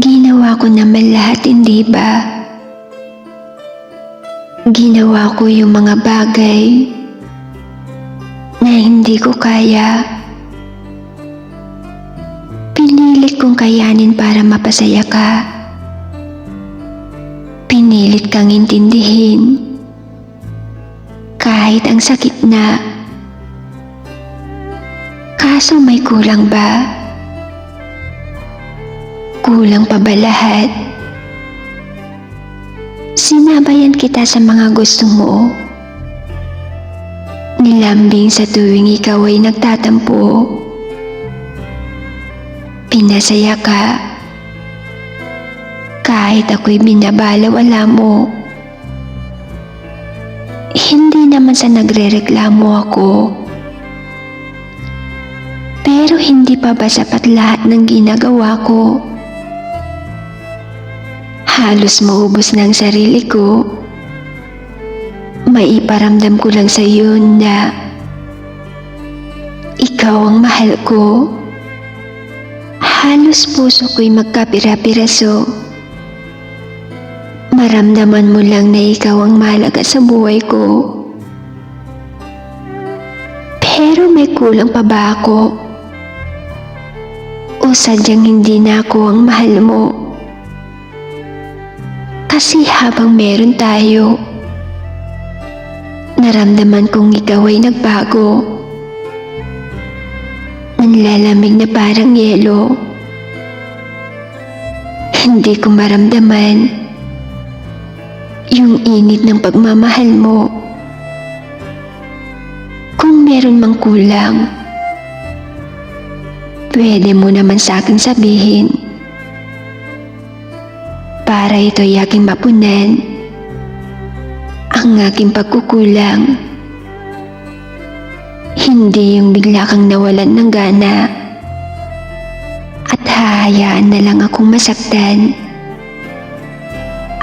Ginawa ko naman lahat, hindi ba? Ginawa ko yung mga bagay na hindi ko kaya. Pinilit kong kayanin para mapasaya ka. Pinilit kang intindihin. Kahit ang sakit na. Kaso may kulang ba? Kulang pa ba lahat? Sinabayan kita sa mga gusto mo. Nilambing sa tuwing ikaw ay nagtatampo. Pinasaya ka. Kahit ako'y binabalawala mo. Hindi naman sa nagrereklamo ako. Pero hindi pa ba sapat lahat ng ginagawa ko? Halos maubos na ang sarili ko. Maiparamdam ko lang sa iyo na ikaw ang mahal ko. Halos puso ko'y magkapira-piraso. Maramdaman mo lang na ikaw ang mahalaga sa buhay ko. Pero may kulang pa ba ako? O sadyang hindi na ako ang mahal mo? Kasi habang meron tayo, naramdaman kong ikaw ay nagbago. Manlalamig na parang yelo. Hindi ko maramdaman yung init ng pagmamahal mo. Kung meron mang kulang, pwede mo naman sa akin sabihin para ito'y aking mapunan ang aking pagkukulang. Hindi yung bigla kang nawalan ng gana at hahayaan na lang akong masaktan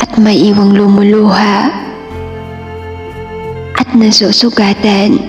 at maiwang lumuluha at nasusugatan.